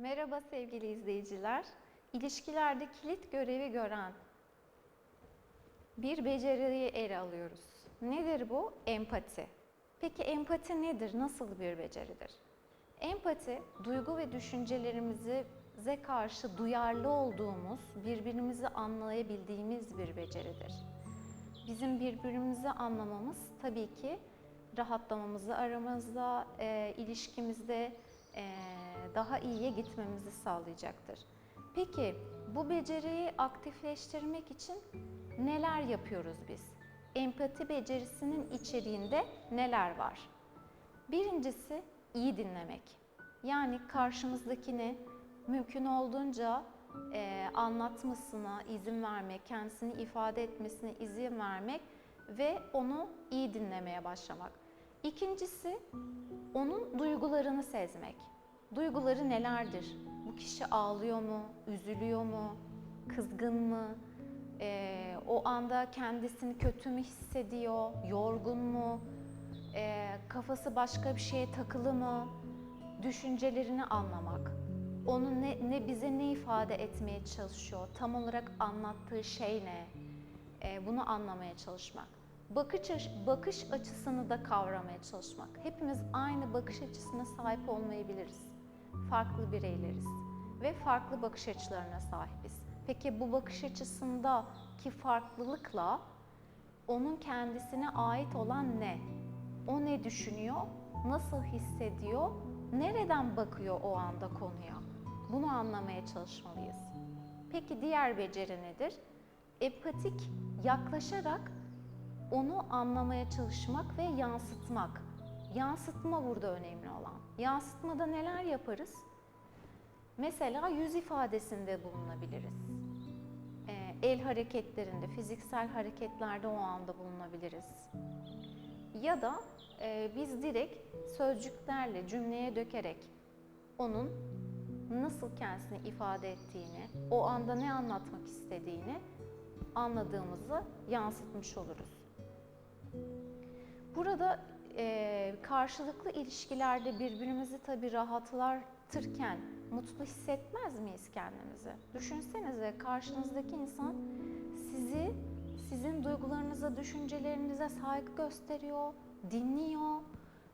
Merhaba sevgili izleyiciler. İlişkilerde kilit görevi gören bir beceriyi ele alıyoruz. Nedir bu? Empati. Peki empati nedir? Nasıl bir beceridir? Empati, duygu ve düşüncelerimize karşı duyarlı olduğumuz, birbirimizi anlayabildiğimiz bir beceridir. Bizim birbirimizi anlamamız tabii ki rahatlamamızı aramızda, e, ilişkimizde e, daha iyiye gitmemizi sağlayacaktır. Peki bu beceriyi aktifleştirmek için neler yapıyoruz biz? Empati becerisinin içeriğinde neler var? Birincisi iyi dinlemek. Yani karşımızdakini mümkün olduğunca e, anlatmasına izin vermek, kendisini ifade etmesine izin vermek ve onu iyi dinlemeye başlamak. İkincisi onun duygularını sezmek. Duyguları nelerdir? Bu kişi ağlıyor mu, üzülüyor mu, kızgın mı, Ee, o anda kendisini kötü mü hissediyor, yorgun mu, Ee, kafası başka bir şeye takılı mı, düşüncelerini anlamak. Onun ne, ne bize ne ifade etmeye çalışıyor, tam olarak anlattığı şey ne, Ee, bunu anlamaya çalışmak. Bakış, bakış açısını da kavramaya çalışmak. Hepimiz aynı bakış açısına sahip olmayabiliriz. Farklı bireyleriz ve farklı bakış açılarına sahibiz. Peki bu bakış açısındaki farklılıkla onun kendisine ait olan ne? O ne düşünüyor? Nasıl hissediyor? Nereden bakıyor o anda konuya? Bunu anlamaya çalışmalıyız. Peki diğer beceri nedir? Empatik yaklaşarak onu anlamaya çalışmak ve yansıtmak. Yansıtma burada önemli olan. Yansıtmada neler yaparız? Mesela yüz ifadesinde bulunabiliriz. Ee, El hareketlerinde, fiziksel hareketlerde o anda bulunabiliriz. Ya da e, biz direkt sözcüklerle, cümleye dökerek onun nasıl kendisini ifade ettiğini, o anda ne anlatmak istediğini anladığımızı yansıtmış oluruz. Burada e, karşılıklı ilişkilerde birbirimizi tabii rahatlatırken mutlu hissetmez miyiz kendimizi? Düşünsenize karşınızdaki insan sizi, sizin duygularınıza, düşüncelerinize saygı gösteriyor, dinliyor,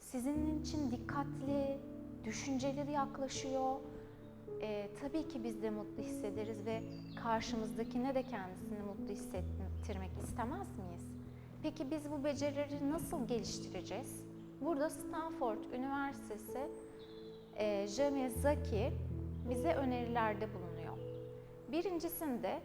sizin için dikkatli, düşünceleri yaklaşıyor. E, tabii ki biz de mutlu hissederiz ve karşımızdakine de kendisini mutlu hissettirmek istemez miyiz? Peki biz bu becerileri nasıl geliştireceğiz? Burada Stanford Üniversitesi e, James Zaki bize önerilerde bulunuyor. Birincisinde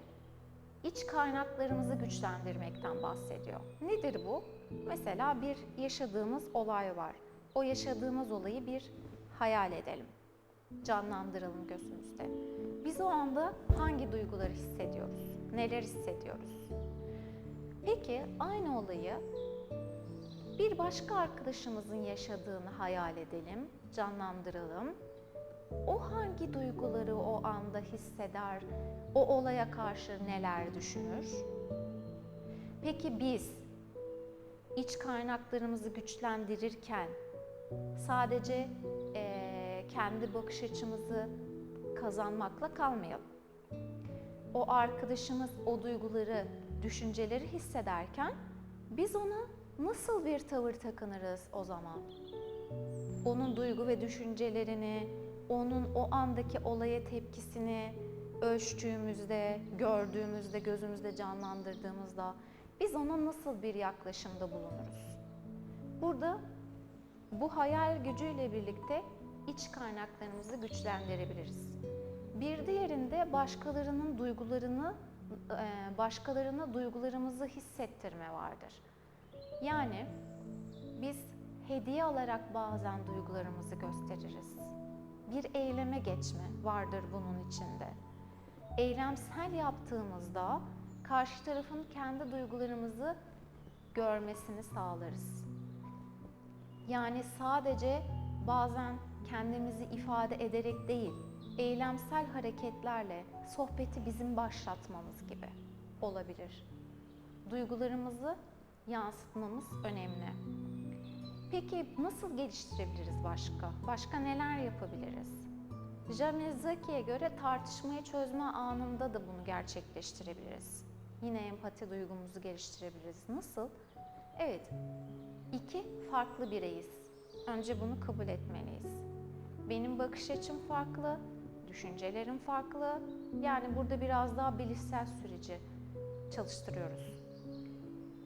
iç kaynaklarımızı güçlendirmekten bahsediyor. Nedir bu? Mesela bir yaşadığımız olay var. O yaşadığımız olayı bir hayal edelim. Canlandıralım gözümüzde. Biz o anda hangi duyguları hissediyoruz? Neler hissediyoruz? Peki aynı olayı bir başka arkadaşımızın yaşadığını hayal edelim, canlandıralım. O hangi duyguları o anda hisseder, o olaya karşı neler düşünür? Peki biz iç kaynaklarımızı güçlendirirken sadece eee, kendi bakış açımızı kazanmakla kalmayalım. O arkadaşımız o duyguları, düşünceleri hissederken biz ona nasıl bir tavır takınırız o zaman? Onun duygu ve düşüncelerini, onun o andaki olaya tepkisini ölçtüğümüzde, gördüğümüzde, gözümüzde canlandırdığımızda biz ona nasıl bir yaklaşımda bulunuruz? Burada bu hayal gücüyle birlikte iç kaynaklarımızı güçlendirebiliriz. Bir diğerinde başkalarının duygularını, başkalarına duygularımızı hissettirme vardır. Yani biz hediye alarak bazen duygularımızı gösteririz. Bir eyleme geçme vardır bunun içinde. Eylemsel yaptığımızda karşı tarafın kendi duygularımızı görmesini sağlarız. Yani sadece bazen kendimizi ifade ederek değil, eylemsel hareketlerle sohbeti bizim başlatmamız gibi olabilir. Duygularımızı yansıtmamız önemli. Peki nasıl geliştirebiliriz başka? Başka neler yapabiliriz? Janezaki'ye göre tartışmayı çözme anında da bunu gerçekleştirebiliriz. Yine empati duygumuzu geliştirebiliriz. Nasıl? Evet, iki farklı bireyiz. Önce bunu kabul etmeliyiz. Benim bakış açım farklı, düşüncelerim farklı. Yani burada biraz daha bilişsel süreci çalıştırıyoruz.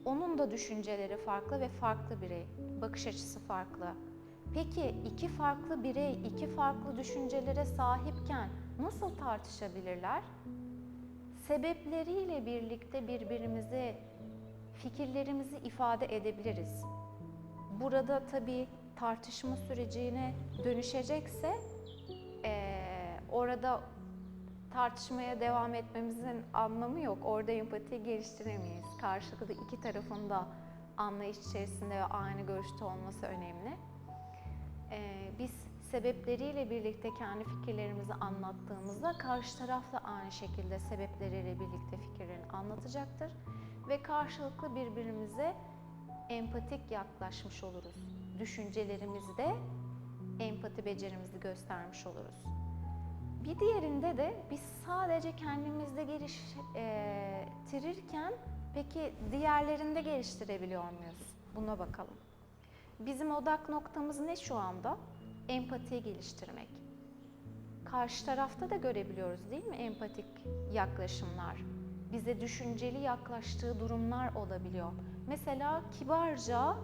Onun da düşünceleri farklı ve farklı birey, bakış açısı farklı. Peki iki farklı birey, iki farklı düşüncelere sahipken nasıl tartışabilirler? Sebepleriyle birlikte birbirimize fikirlerimizi ifade edebiliriz. Burada tabii tartışma sürecine dönüşecekse orada tartışmaya devam etmemizin anlamı yok. Orada empatiyi geliştiremeyiz. Karşılıklı iki tarafın da anlayış içerisinde ve aynı görüşte olması önemli. Ee, biz sebepleriyle birlikte kendi fikirlerimizi anlattığımızda karşı taraf da aynı şekilde sebepleriyle birlikte fikirlerini anlatacaktır ve karşılıklı birbirimize empatik yaklaşmış oluruz. Düşüncelerimizde empati becerimizi göstermiş oluruz. Bir diğerinde de biz sadece kendimizde geliştirirken peki diğerlerinde geliştirebiliyor muyuz? Buna bakalım. Bizim odak noktamız ne şu anda? Empatiyi geliştirmek. Karşı tarafta da görebiliyoruz değil mi empatik yaklaşımlar? Bize düşünceli yaklaştığı durumlar olabiliyor. Mesela kibarca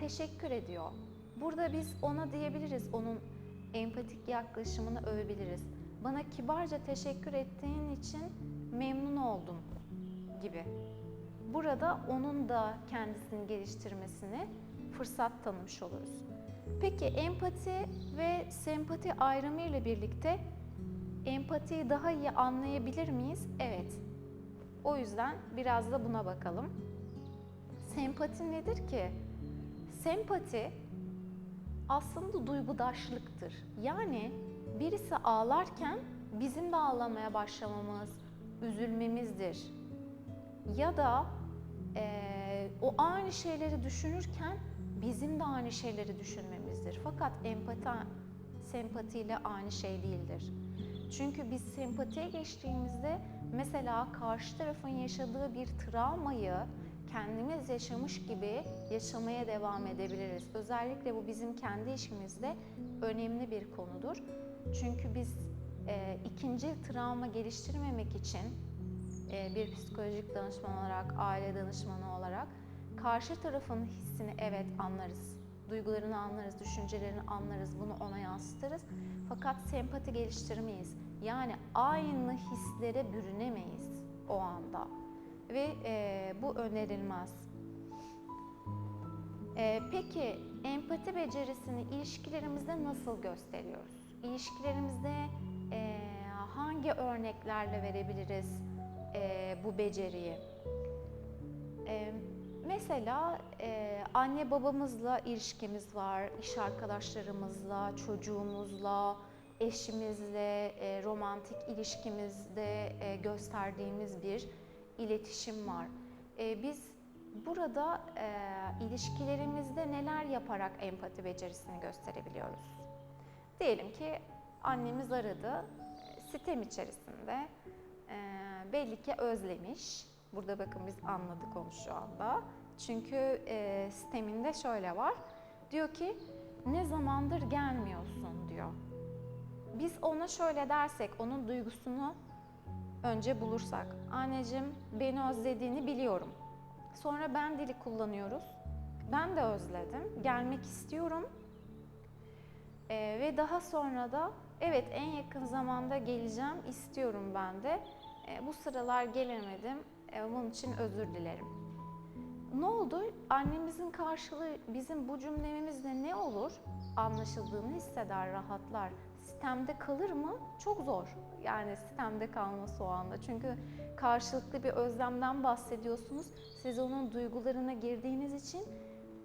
teşekkür ediyor. Burada biz ona diyebiliriz, onun empatik yaklaşımını övebiliriz. Bana kibarca teşekkür ettiğin için memnun oldum gibi. Burada onun da kendisini geliştirmesini fırsat tanımış oluruz. Peki empati ve sempati ayrımı ile birlikte empatiyi daha iyi anlayabilir miyiz? Evet. O yüzden biraz da buna bakalım. Sempati nedir ki? Sempati aslında duygudaşlıktır. Yani birisi ağlarken bizim de ağlamaya başlamamız, üzülmemizdir. Ya da eee, o aynı şeyleri düşünürken bizim de aynı şeyleri düşünmemizdir. Fakat empati sempatiyle aynı şey değildir. Çünkü biz sempatiye geçtiğimizde mesela karşı tarafın yaşadığı bir travmayı kendimiz yaşamış gibi yaşamaya devam edebiliriz. Özellikle bu bizim kendi işimizde önemli bir konudur. Çünkü biz e, ikinci travma geliştirmemek için e, bir psikolojik danışman olarak, aile danışmanı olarak karşı tarafın hissini evet anlarız. Duygularını anlarız, düşüncelerini anlarız, bunu ona yansıtırız. Fakat sempati geliştirmeyiz. Yani aynı hislere bürünemeyiz o anda. Ve e, bu önerilmez. E, peki empati becerisini ilişkilerimizde nasıl gösteriyoruz? İlişkilerimizde e, hangi örneklerle verebiliriz e, bu beceriyi? E, mesela e, anne babamızla ilişkimiz var, iş arkadaşlarımızla, çocuğumuzla, eşimizle, e, romantik ilişkimizde e, gösterdiğimiz bir iletişim var. E, biz burada e, ilişkilerimizde neler yaparak empati becerisini gösterebiliyoruz? Diyelim ki annemiz aradı, sitem içerisinde e, belli ki özlemiş. Burada bakın biz anladık onu şu anda. Çünkü e, sisteminde şöyle var. Diyor ki ne zamandır gelmiyorsun diyor. Biz ona şöyle dersek, onun duygusunu önce bulursak. Anneciğim beni özlediğini biliyorum. Sonra ben dili kullanıyoruz. Ben de özledim. Gelmek istiyorum. Ee, ve daha sonra da evet en yakın zamanda geleceğim istiyorum ben de. Ee, bu sıralar gelemedim. Ee, bunun için özür dilerim. Ne oldu? Annemizin karşılığı bizim bu cümlemizde ne olur? Anlaşıldığını hisseder, rahatlar. Sistemde kalır mı? Çok zor. Yani sistemde kalması o anda. Çünkü karşılıklı bir özlemden bahsediyorsunuz. Siz onun duygularına girdiğiniz için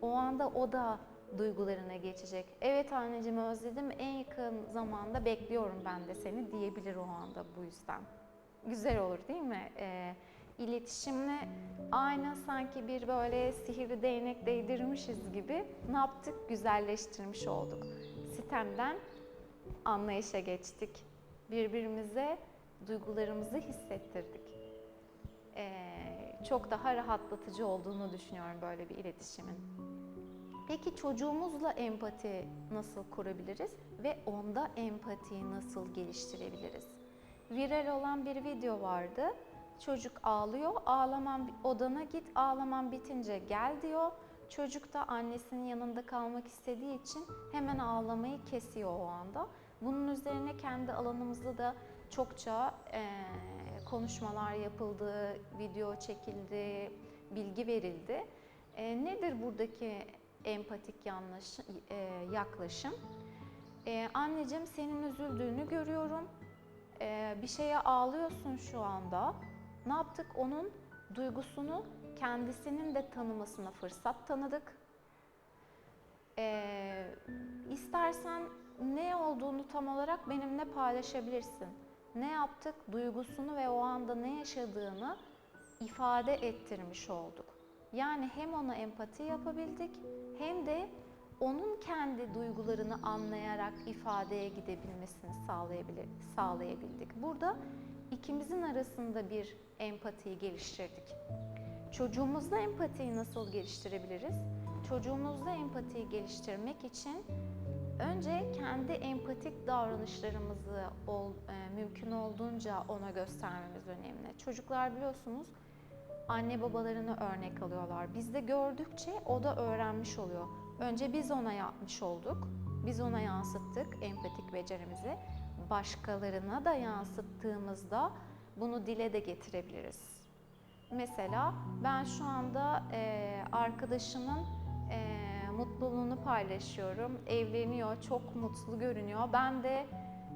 o anda o da duygularına geçecek. Evet anneciğim özledim. En yakın zamanda bekliyorum ben de seni diyebilir o anda bu yüzden. Güzel olur değil mi? Ee, iletişimle aynı sanki bir böyle sihirli değnek değdirmişiz gibi ne yaptık? Güzelleştirmiş olduk. Sistemden anlayışa geçtik. Birbirimize duygularımızı hissettirdik. Ee, çok daha rahatlatıcı olduğunu düşünüyorum böyle bir iletişimin. Peki çocuğumuzla empati nasıl kurabiliriz ve onda empatiyi nasıl geliştirebiliriz? Viral olan bir video vardı. Çocuk ağlıyor, ağlaman odana git, ağlaman bitince gel diyor. Çocuk da annesinin yanında kalmak istediği için hemen ağlamayı kesiyor o anda. Bunun üzerine kendi alanımızda da çokça eee, konuşmalar yapıldı, video çekildi, bilgi verildi. E, nedir buradaki empatik yanlış, e, yaklaşım? E, anneciğim senin üzüldüğünü görüyorum. E, bir şeye ağlıyorsun şu anda. Ne yaptık? Onun duygusunu kendisinin de tanımasına fırsat tanıdık. E, istersen ne olduğunu tam olarak benimle paylaşabilirsin. Ne yaptık? Duygusunu ve o anda ne yaşadığını ifade ettirmiş olduk. Yani hem ona empati yapabildik hem de onun kendi duygularını anlayarak ifadeye gidebilmesini sağlayabili- sağlayabildik. Burada ikimizin arasında bir empatiyi geliştirdik. Çocuğumuzda empatiyi nasıl geliştirebiliriz? Çocuğumuzda empatiyi geliştirmek için önce kendi empatik davranışlarımızı ol- e, mümkün olduğunca ona göstermemiz önemli. Çocuklar biliyorsunuz anne babalarını örnek alıyorlar. Biz de gördükçe o da öğrenmiş oluyor. Önce biz ona yapmış olduk. Biz ona yansıttık empatik becerimizi. Başkalarına da yansıttığımızda bunu dile de getirebiliriz. Mesela ben şu anda e, arkadaşımın e, mutluluğunu paylaşıyorum. Evleniyor, çok mutlu görünüyor. Ben de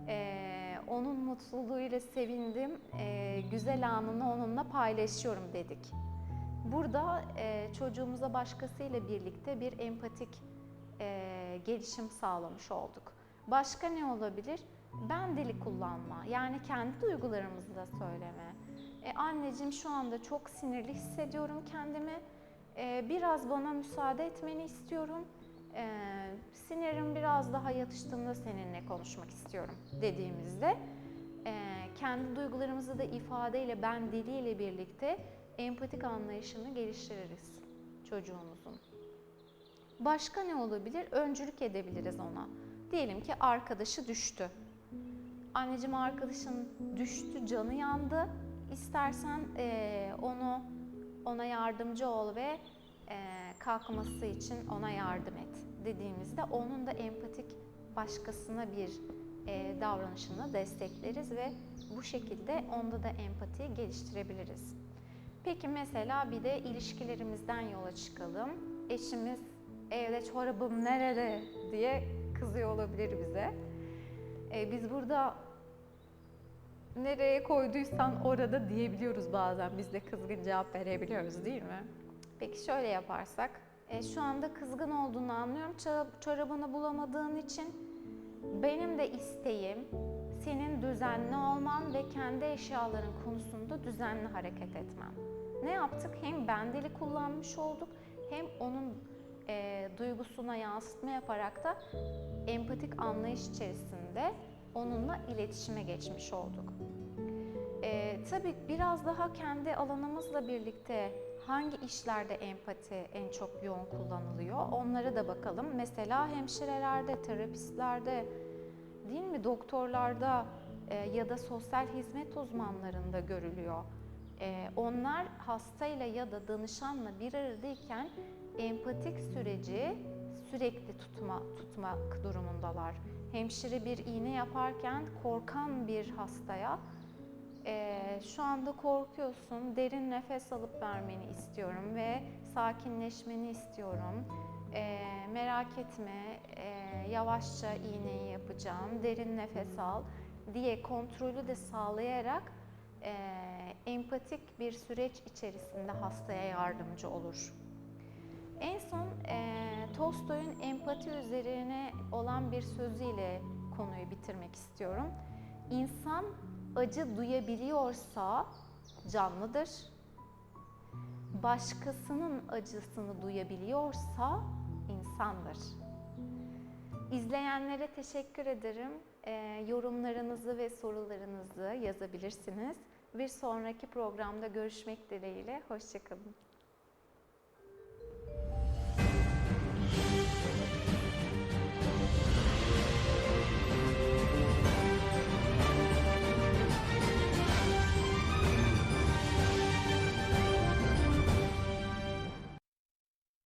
e, onun mutluluğuyla sevindim. E, güzel anını onunla paylaşıyorum dedik. Burada e, çocuğumuza başkasıyla birlikte bir empatik e, gelişim sağlamış olduk. Başka ne olabilir? Ben dili kullanma, yani kendi duygularımızı da söyleme. E, anneciğim şu anda çok sinirli hissediyorum kendimi. E, biraz bana müsaade etmeni istiyorum. E, sinirim biraz daha yatıştığında seninle konuşmak istiyorum dediğimizde e, kendi duygularımızı da ifadeyle, ben diliyle birlikte empatik anlayışını geliştiririz çocuğumuzun. Başka ne olabilir? Öncülük edebiliriz ona. Diyelim ki arkadaşı düştü. Anneciğim arkadaşın düştü, canı yandı. İstersen eee, onu ona yardımcı ol ve eee, kalkması için ona yardım et dediğimizde onun da empatik başkasına bir eee, davranışını destekleriz ve bu şekilde onda da empatiyi geliştirebiliriz. Peki mesela bir de ilişkilerimizden yola çıkalım. Eşimiz evde çorabım nerede diye kızıyor olabilir bize. Ee, biz burada nereye koyduysan orada diyebiliyoruz bazen. Biz de kızgın cevap verebiliyoruz değil mi? Peki şöyle yaparsak. e, şu anda kızgın olduğunu anlıyorum. Çorabını bulamadığın için benim de isteğim senin düzenli olman ve kendi eşyaların konusunda düzenli hareket etmen. Ne yaptık? Hem ben dili kullanmış olduk hem onun e, duygusuna yansıtma yaparak da empatik anlayış içerisinde onunla iletişime geçmiş olduk. E, tabii biraz daha kendi alanımızla birlikte hangi işlerde empati en çok yoğun kullanılıyor onlara da bakalım. Mesela hemşirelerde, terapistlerde, değil mi doktorlarda e, ya da sosyal hizmet uzmanlarında görülüyor. E, onlar hastayla ya da danışanla bir aradayken empatik süreci sürekli tutma tutmak durumundalar. Hemşire bir iğne yaparken korkan bir hastaya e, şu anda korkuyorsun, derin nefes alıp vermeni istiyorum ve sakinleşmeni istiyorum. E, merak etme, e, yavaşça iğneyi yapacağım, derin nefes al diye kontrolü de sağlayarak e, empatik bir süreç içerisinde hastaya yardımcı olur. En son e, Tolstoy'un empati üzerine olan bir sözüyle konuyu bitirmek istiyorum. İnsan acı duyabiliyorsa canlıdır. Başkasının acısını duyabiliyorsa insandır. İzleyenlere teşekkür ederim. e, yorumlarınızı ve sorularınızı yazabilirsiniz. Bir sonraki programda görüşmek dileğiyle. Hoşçakalın.